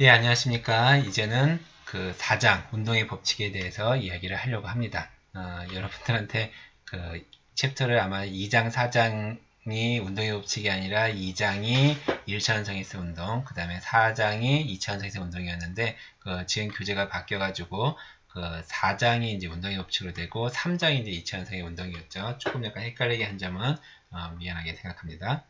예, 안녕하십니까. 이제는 그 4장 운동의 법칙에 대해서 이야기를 하려고 합니다. 어, 여러분들한테 그 챕터를 아마 2장, 4장이 운동의 법칙이 아니라 2장이 1차원성에서 운동, 그 다음에 4장이 2차원성에서 운동이었는데 그 지금 교재가 바뀌어가지고 그 4장이 이제 운동의 법칙으로 되고 3장이 이제 2차원 성의 운동이었죠. 조금 약간 헷갈리게 한 점은 어, 미안하게 생각합니다.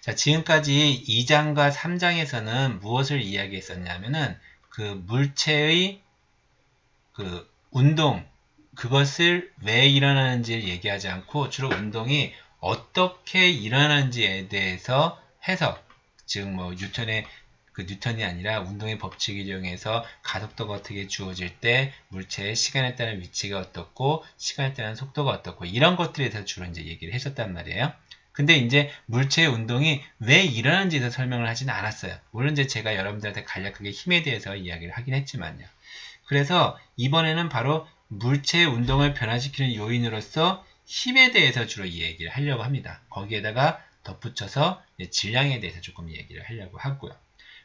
자, 지금까지 2장과 3장에서는 무엇을 이야기했었냐면은 그 물체의 그 운동 그것을 왜 일어나는지를 얘기하지 않고 주로 운동이 어떻게 일어나는지에 대해서 해석 즉 뭐 뉴턴의 그 뉴턴이 아니라 운동의 법칙을 이용해서 가속도가 어떻게 주어질 때 물체의 시간에 따른 위치가 어떻고 시간에 따른 속도가 어떻고 이런 것들에 대해서 주로 이제 얘기를 했었단 말이에요. 근데 이제 물체의 운동이 왜 일어나는지에 대해서 설명을 하지는 않았어요. 물론 이제 제가 여러분들한테 간략하게 힘에 대해서 이야기를 하긴 했지만요. 그래서 이번에는 바로 물체의 운동을 변화시키는 요인으로서 힘에 대해서 주로 이 얘기를 하려고 합니다. 거기에다가 덧붙여서 질량에 대해서 조금 얘기를 하려고 하고요.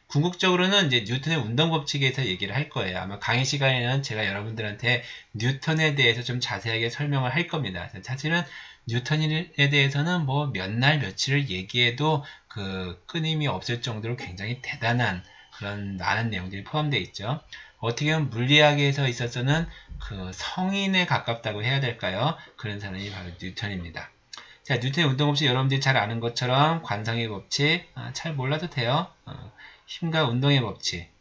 궁극적으로는 이제 뉴턴의 운동 법칙에서 얘기를 할 거예요. 아마 강의 시간에는 제가 여러분들한테 뉴턴에 대해서 좀 자세하게 설명을 할 겁니다. 사실은 뉴턴에 대해서는 뭐 몇 날 며칠을 얘기해도 그 끊임이 없을 정도로 굉장히 대단한 그런 많은 내용들이 포함되어 있죠. 어떻게 보면 물리학에서 있어서는 그 성인에 가깝다고 해야 될까요? 그런 사람이 바로 뉴턴입니다. 자, 뉴턴의 운동법칙 여러분들이 잘 아는 것처럼 관성의 법칙, 아, 잘 몰라도 돼요. 어, 힘과 운동의 법칙, 자,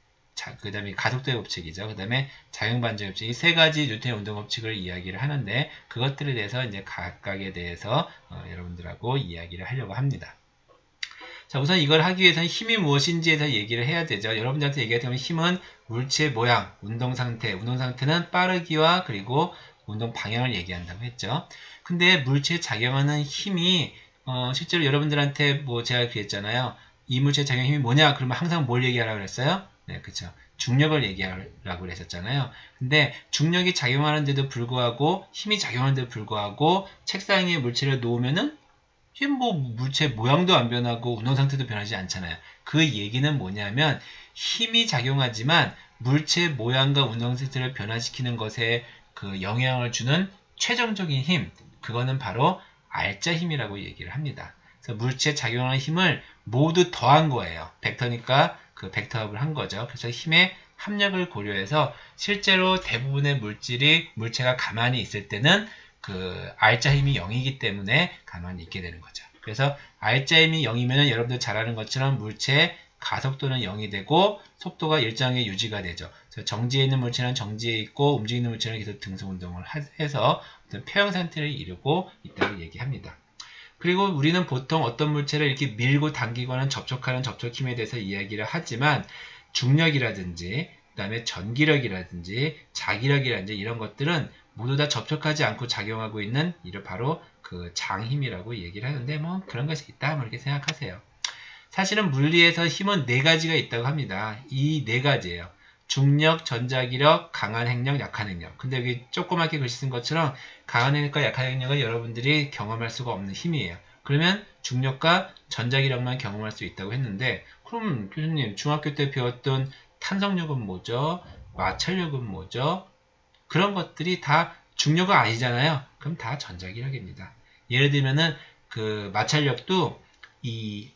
그 다음에 가속도의 법칙이죠. 그 다음에 자연반전 법칙. 이 세 가지 뉴턴의 운동 법칙을 이야기를 하는데 그것들에 대해서 이제 각각에 대해서 어, 여러분들하고 이야기를 하려고 합니다. 자, 우선 이걸 하기 위해서는 힘이 무엇인지에 대해서 얘기를 해야 되죠. 여러분들한테 얘기하자면 힘은 물체 모양, 운동 상태, 운동 상태는 빠르기와 그리고 운동 방향을 얘기한다고 했죠. 근데 물체에 작용하는 힘이 어, 실제로 여러분들한테 뭐 제가 그랬잖아요. 이 물체 작용 힘이 뭐냐? 그러면 항상 뭘 얘기하라고 그랬어요? 네, 그쵸. 중력을 얘기하라고 그랬었잖아요. 근데 중력이 작용하는데도 불구하고 힘이 작용하는데도 불구하고 책상 위에 물체를 놓으면은 뭐 물체 모양도 안 변하고 운동 상태도 변하지 않잖아요. 그 얘기는 뭐냐면 힘이 작용하지만 물체 모양과 운동 상태를 변화시키는 것에 그 영향을 주는 최종적인 힘, 그거는 바로 알짜 힘이라고 얘기를 합니다. 그래서 물체 작용하는 힘을 모두 더한 거예요. 벡터니까 그 벡터합을 한 거죠. 그래서 힘의 합력을 고려해서 실제로 대부분의 물질이 물체가 가만히 있을 때는 그 R자 힘이 0이기 때문에 가만히 있게 되는 거죠. 그래서 R자 힘이 0이면 여러분들 잘 아는 것처럼 물체의 가속도는 0이 되고 속도가 일정하게 유지가 되죠. 정지해 있는 물체는 정지해 있고 움직이는 물체는 계속 등속 운동을 해서 어떤 폐형 상태를 이루고 있다고 얘기합니다. 그리고 우리는 보통 어떤 물체를 이렇게 밀고 당기거나 접촉하는 접촉 힘에 대해서 이야기를 하지만 중력이라든지 그 다음에 전기력이라든지 자기력이라든지 이런 것들은 모두 다 접촉하지 않고 작용하고 있는 이를 바로 그 장힘이라고 얘기를 하는데 뭐 그런 것이 있다 뭐 이렇게 생각하세요. 사실은 물리에서 힘은 네 가지가 있다고 합니다. 이 네 가지예요. 중력, 전자기력, 강한 행력, 약한 행력. 근데 여기 조그맣게 글씨 쓴 것처럼 강한 행력과 약한 행력은 여러분들이 경험할 수가 없는 힘이에요. 그러면 중력과 전자기력만 경험할 수 있다고 했는데 그럼 교수님 중학교 때 배웠던 탄성력은 뭐죠? 마찰력은 뭐죠? 그런 것들이 다 중력은 아니잖아요. 그럼 다 전자기력입니다. 예를 들면은 그 마찰력도 이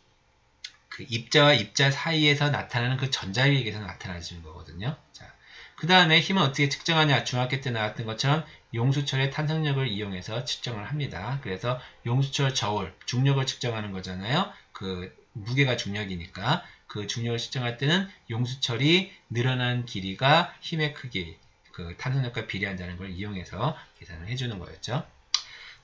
그 입자와 입자 사이에서 나타나는 그 전자기력에서 나타나는 거거든요. 자, 그 다음에 힘은 어떻게 측정하냐? 중학교 때 나왔던 것처럼 용수철의 탄성력을 이용해서 측정을 합니다. 그래서 용수철 저울, 중력을 측정하는 거잖아요. 그 무게가 중력이니까 그 중력을 측정할 때는 용수철이 늘어난 길이가 힘의 크기, 그 탄성력과 비례한다는 걸 이용해서 계산을 해주는 거였죠.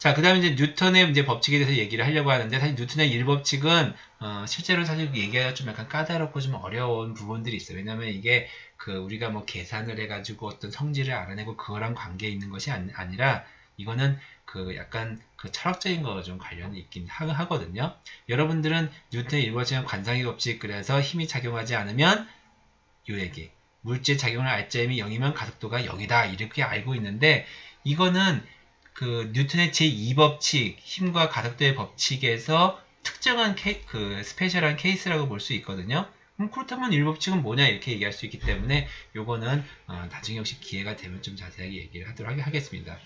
자, 그 다음에 이제 뉴턴의 이제 법칙에 대해서 얘기를 하려고 하는데, 사실 뉴턴의 일법칙은, 어, 실제로 사실 얘기하기가 좀 약간 까다롭고 좀 어려운 부분들이 있어요. 왜냐면 이게 그 우리가 뭐 계산을 해가지고 어떤 성질을 알아내고 그거랑 관계 있는 것이 아니, 라 이거는 그 약간 그 철학적인 거좀 관련이 있긴 하, 거든요 여러분들은 뉴턴의 일법칙은 관상의 법칙, 그래서 힘이 작용하지 않으면 요 얘기. 물질 작용을 알자임이 0이면 가속도가 0이다. 이렇게 알고 있는데, 이거는 그 뉴턴의 제2법칙, 힘과 가속도의 법칙에서 특정한 케, 그 스페셜한 케이스라고 볼 수 있거든요. 그럼 그렇다면 일법칙은 뭐냐 이렇게 얘기할 수 있기 때문에 요거는 어, 나중에 혹시 기회가 되면 좀 자세하게 얘기를 하도록 하겠습니다.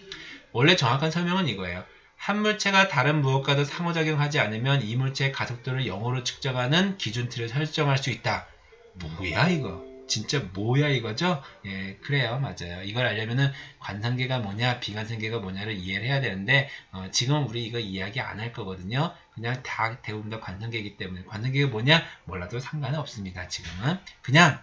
원래 정확한 설명은 이거예요. 한 물체가 다른 무엇과도 상호작용하지 않으면 이 물체의 가속도를 0으로 측정하는 기준틀을 설정할 수 있다. 뭐야 이거? 진짜 뭐야 이거죠? 예, 그래요. 맞아요. 이걸 알려면은 관상계가 뭐냐, 비관상계가 뭐냐를 이해를 해야 되는데 어, 지금 우리 이거 이야기 안 할 거거든요. 그냥 다 대부분 다 관상계이기 때문에 관상계가 뭐냐 몰라도 상관은 없습니다. 지금은 그냥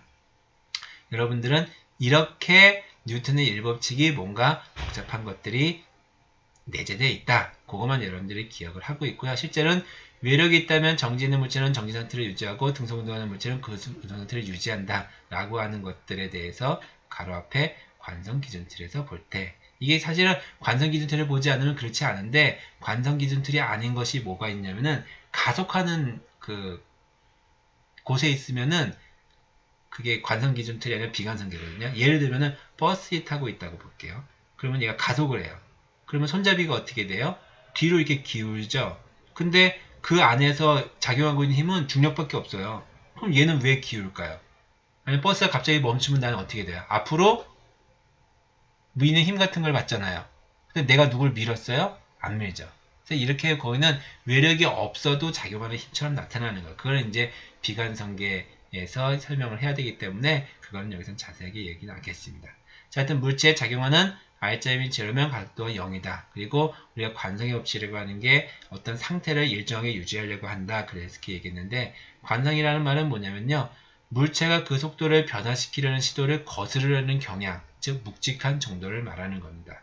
여러분들은 이렇게 뉴턴의 일법칙이 뭔가 복잡한 것들이 내재되어 있다. 그것만 여러분들이 기억을 하고 있고요. 실제로는 외력이 있다면 정지 있는 물체는 정지 상태를 유지하고 등속 운동하는 물체는 그 운동 상태를 유지한다. 라고 하는 것들에 대해서 가로 앞에 관성 기준틀에서 볼 때 이게 사실은 관성 기준틀을 보지 않으면 그렇지 않은데 관성 기준틀이 아닌 것이 뭐가 있냐면은 가속하는 그 곳에 있으면은 그게 관성 기준틀이 아니라 비관성계거든요. 예를 들면은 버스에 타고 있다고 볼게요. 그러면 얘가 가속을 해요. 그러면 손잡이가 어떻게 돼요? 뒤로 이렇게 기울죠. 근데 그 안에서 작용하고 있는 힘은 중력밖에 없어요. 그럼 얘는 왜 기울까요? 아니 버스가 갑자기 멈추면 나는 어떻게 돼요? 앞으로 미는 힘 같은 걸 받잖아요. 근데 내가 누굴 밀었어요? 안 밀죠. 그래서 이렇게 거기는 외력이 없어도 작용하는 힘처럼 나타나는 거예요. 그걸 이제 비관성계 에서 설명을 해야 되기 때문에 그거는 여기서 자세하게 얘기는 않겠습니다. 자, 하여튼 물체에 작용하는 R점이 제로면 각도가 0이다. 그리고 우리가 관성의 법칙이라고 하는 게 어떤 상태를 일정하게 유지하려고 한다. 그래서 이렇게 얘기했는데 관성이라는 말은 뭐냐면요. 물체가 그 속도를 변화시키려는 시도를 거스르려는 경향, 즉 묵직한 정도를 말하는 겁니다.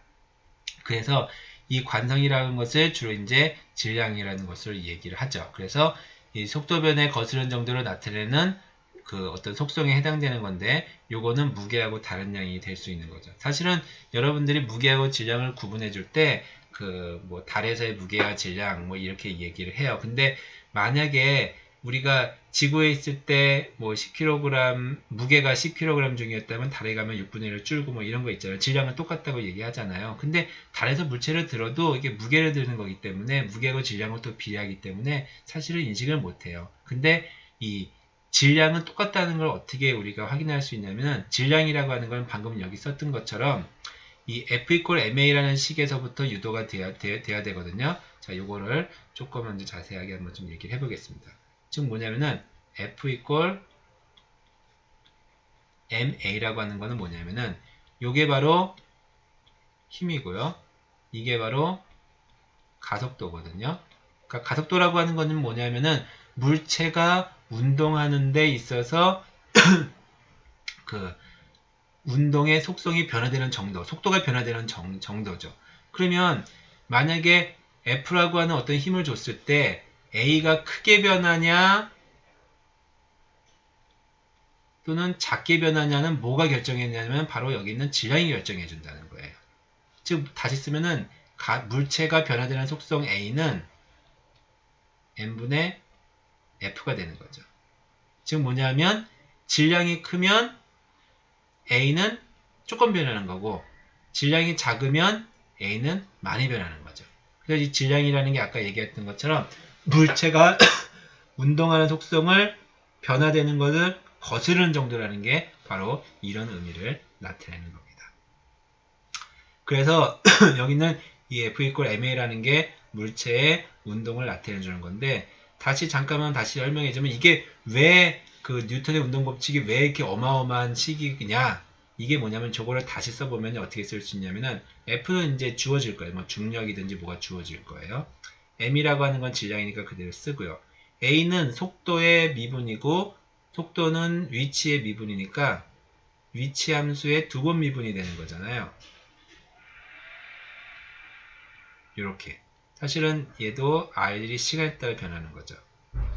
그래서 이 관성이라는 것을 주로 이제 질량이라는 것을 얘기를 하죠. 그래서 이 속도 변에 거스른 정도로 나타내는 그 어떤 속성에 해당되는 건데 요거는 무게하고 다른 양이 될 수 있는 거죠. 사실은 여러분들이 무게하고 질량을 구분해 줄 때 그 뭐 달에서의 무게와 질량 뭐 이렇게 얘기를 해요. 근데 만약에 우리가 지구에 있을 때 뭐 10kg 무게가 10kg 중이었다면 달에 가면 6분의 1을 줄고 뭐 이런 거 있잖아요. 질량은 똑같다고 얘기하잖아요. 근데 달에서 물체를 들어도 이게 무게를 드는 거기 때문에 무게하고 질량을 또 비례하기 때문에 사실은 인식을 못 해요. 근데 이 질량은 똑같다는 걸 어떻게 우리가 확인할 수 있냐면 질량이라고 하는 건 방금 여기 썼던 것처럼 이 F 이퀄 MA라는 식에서부터 유도가 돼야, 돼야, 돼야 되거든요. 자, 요거를 조금 먼저 자세하게 한번 좀 얘기를 해보겠습니다. 즉 뭐냐면은 F 이퀄 MA라고 하는 거는 뭐냐면은 요게 바로 힘이고요. 이게 바로 가속도거든요. 그러니까 가속도라고 하는 거는 뭐냐면은 물체가 운동하는 데 있어서 그 운동의 속성이 변화되는 정도, 속도가 변화되는 정, 정도죠. 그러면 만약에 F라고 하는 어떤 힘을 줬을 때 A가 크게 변하냐 또는 작게 변하냐는 뭐가 결정했냐면 바로 여기 있는 질량이 결정해 준다는 거예요. 즉 다시 쓰면은 가, 물체가 변화되는 속성 A는 n분의 F가 되는 거죠. 즉 뭐냐면 질량이 크면 A는 조금 변하는 거고 질량이 작으면 A는 많이 변하는 거죠. 그래서 이 질량이라는 게 아까 얘기했던 것처럼 물체가 운동하는 속성을 변화되는 것을 거스르는 정도라는 게 바로 이런 의미를 나타내는 겁니다. 그래서 여기는 이 F 이퀄 MA라는 게 물체의 운동을 나타내 주는 건데 다시 잠깐만 다시 설명해주면 이게 왜 그 뉴턴의 운동 법칙이 왜 이렇게 어마어마한 식이냐 이게 뭐냐면 저거를 다시 써보면 어떻게 쓸 수 있냐면은 F는 이제 주어질 거예요. 뭐 중력이든지 뭐가 주어질 거예요. M이라고 하는 건 질량이니까 그대로 쓰고요. A는 속도의 미분이고 속도는 위치의 미분이니까 위치 함수의 두 번 미분이 되는 거잖아요. 이렇게 사실은 얘도 R이 시간에 따라 변하는 거죠.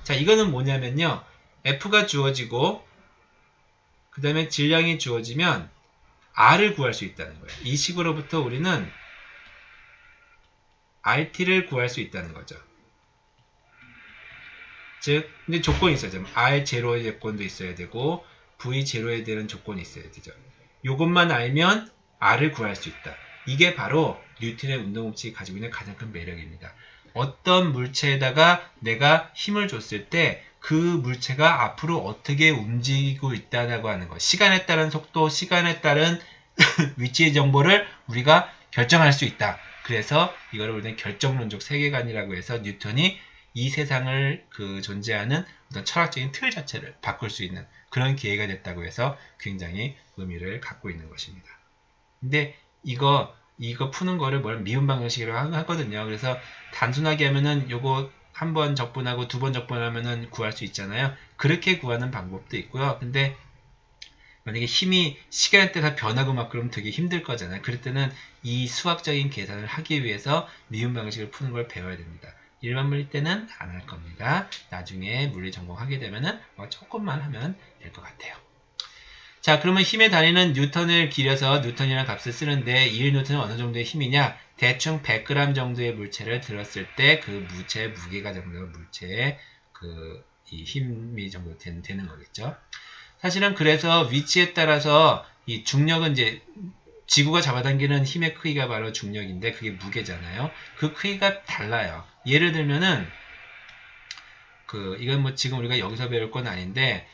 자, 이거는 뭐냐면요. F가 주어지고 그 다음에 질량이 주어지면 R을 구할 수 있다는 거예요. 이 식으로부터 우리는 RT를 구할 수 있다는 거죠. 즉, 근데 조건이 있어야죠. R0의 조건도 있어야 되고 V0에 대한 조건이 있어야 되죠. 이것만 알면 R을 구할 수 있다. 이게 바로 뉴턴의 운동 법칙이 가지고 있는 가장 큰 매력입니다. 어떤 물체에다가 내가 힘을 줬을 때 그 물체가 앞으로 어떻게 움직이고 있다고 하는 것. 시간에 따른 속도, 시간에 따른 위치의 정보를 우리가 결정할 수 있다. 그래서 이거를 우리는 결정론적 세계관이라고 해서 뉴턴이 이 세상을 그 존재하는 어떤 철학적인 틀 자체를 바꿀 수 있는 그런 기회가 됐다고 해서 굉장히 의미를 갖고 있는 것입니다. 근데 이거 이거 푸는 거를 뭘 미분 방정식이라고 하거든요. 그래서 단순하게 하면은 요거 한 번 적분하고 두 번 적분하면은 구할 수 있잖아요. 그렇게 구하는 방법도 있고요. 근데 만약에 힘이 시간에 따라 변하고 막 그러면 되게 힘들 거잖아요. 그럴 때는 이 수학적인 계산을 하기 위해서 미분 방식을 푸는 걸 배워야 됩니다. 일반 물리 때는 안 할 겁니다. 나중에 물리 전공하게 되면은 뭐 조금만 하면 될 것 같아요. 자, 그러면 힘의 단위는 뉴턴을 길여서 뉴턴이라는 값을 쓰는데 1뉴턴은 어느 정도의 힘이냐? 대충 100g 정도의 물체를 들었을 때그 물체의 무게가 정도 물체의 그이 힘이 정도 된, 되는 거겠죠. 사실은 그래서 위치에 따라서 이 중력은 이제 지구가 잡아당기는 힘의 크기가 바로 중력인데 그게 무게잖아요. 그 크기가 달라요. 예를 들면은 그 이건 뭐 지금 우리가 여기서 배울 건 아닌데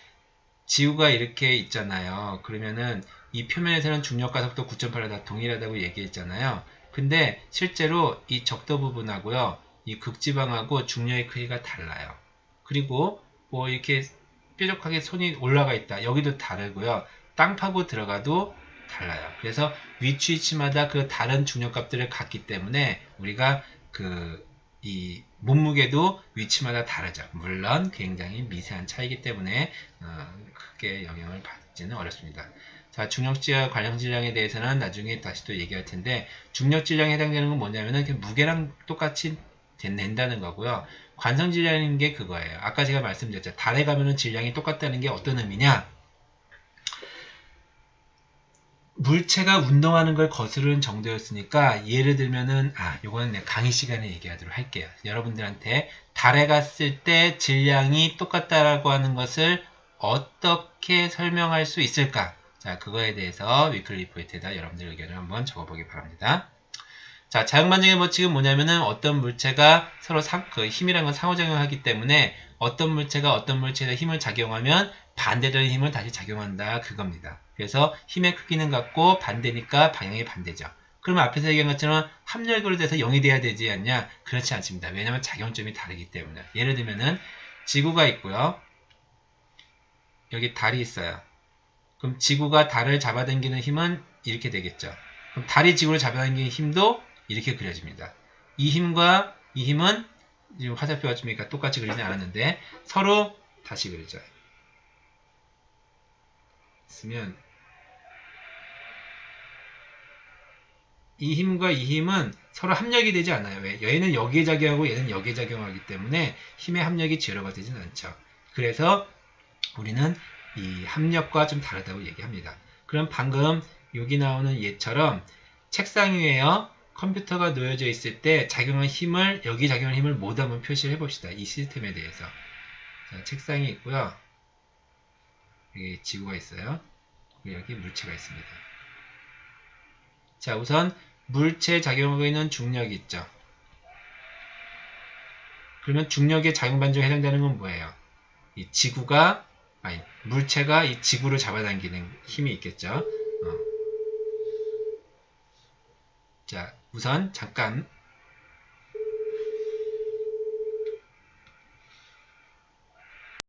지구가 이렇게 있잖아요. 그러면은 이 표면에서는 중력과 속도 9.8이 다 동일하다고 얘기했잖아요. 근데 실제로 이 적도 부분하고요. 이 극지방하고 중력의 크기가 달라요. 그리고 뭐 이렇게 뾰족하게 손이 올라가 있다. 여기도 다르고요. 땅 파고 들어가도 달라요. 그래서 위치 위치마다 그 다른 중력값들을 갖기 때문에 우리가 그 이 몸무게도 위치마다 다르죠. 물론 굉장히 미세한 차이기 때문에 어, 크게 영향을 받지는 어렵습니다. 자, 중력질량, 관량질량에 대해서는 나중에 다시 또 얘기할 텐데 중력 질량에 해당되는 건 뭐냐면은 무게랑 똑같이 낸다는 거고요. 관성 질량인 게 그거예요. 아까 제가 말씀드렸죠. 달에 가면은 질량이 똑같다는 게 어떤 의미냐? 물체가 운동하는 걸 거스르는 정도였으니까 예를 들면은 아 요거는 내가 강의 시간에 얘기하도록 할게요. 여러분들한테 달에 갔을 때 질량이 똑같다라고 하는 것을 어떻게 설명할 수 있을까? 자 그거에 대해서 위클리 포인트에다 여러분들 의견을 한번 적어보기 바랍니다. 자 자연반정의 법칙은 뭐냐면은 어떤 물체가 서로 상, 그 힘이란 건 상호작용하기 때문에 어떤 물체가 어떤 물체에 힘을 작용하면 반대되는 힘을 다시 작용한다 그겁니다. 그래서 힘의 크기는 같고 반대니까 방향이 반대죠. 그러면 앞에서 얘기한 것처럼 합렬구로 돼서 0이 돼야 되지 않냐? 그렇지 않습니다. 왜냐하면 작용점이 다르기 때문에. 예를 들면은 지구가 있고요. 여기 달이 있어요. 그럼 지구가 달을 잡아당기는 힘은 이렇게 되겠죠. 그럼 달이 지구를 잡아당기는 힘도 이렇게 그려집니다. 이 힘과 이 힘은 지금 화살표가 좀니까 똑같이 그리지 않았는데 서로 다시 그리죠. 있으면 이 힘과 이 힘은 서로 합력이 되지 않아요. 왜? 얘는 여기에 작용하고 얘는 여기에 작용하기 때문에 힘의 합력이 제로가 되지는 않죠. 그래서 우리는 이 합력과 좀 다르다고 얘기합니다. 그럼 방금 여기 나오는 얘처럼 책상 위에요. 컴퓨터가 놓여져 있을 때 작용한 힘을 여기 작용한 힘을 모두 한번 표시를 해봅시다. 이 시스템에 대해서. 자, 책상이 있고요. 여기 지구가 있어요. 여기 물체가 있습니다. 자, 우선 물체 작용하고 있는 중력이 있죠. 그러면 중력의 작용 반정에 해당되는 건 뭐예요? 이 지구가 아니 물체가 이 지구를 잡아당기는 힘이 있겠죠. 어. 자, 우선 잠깐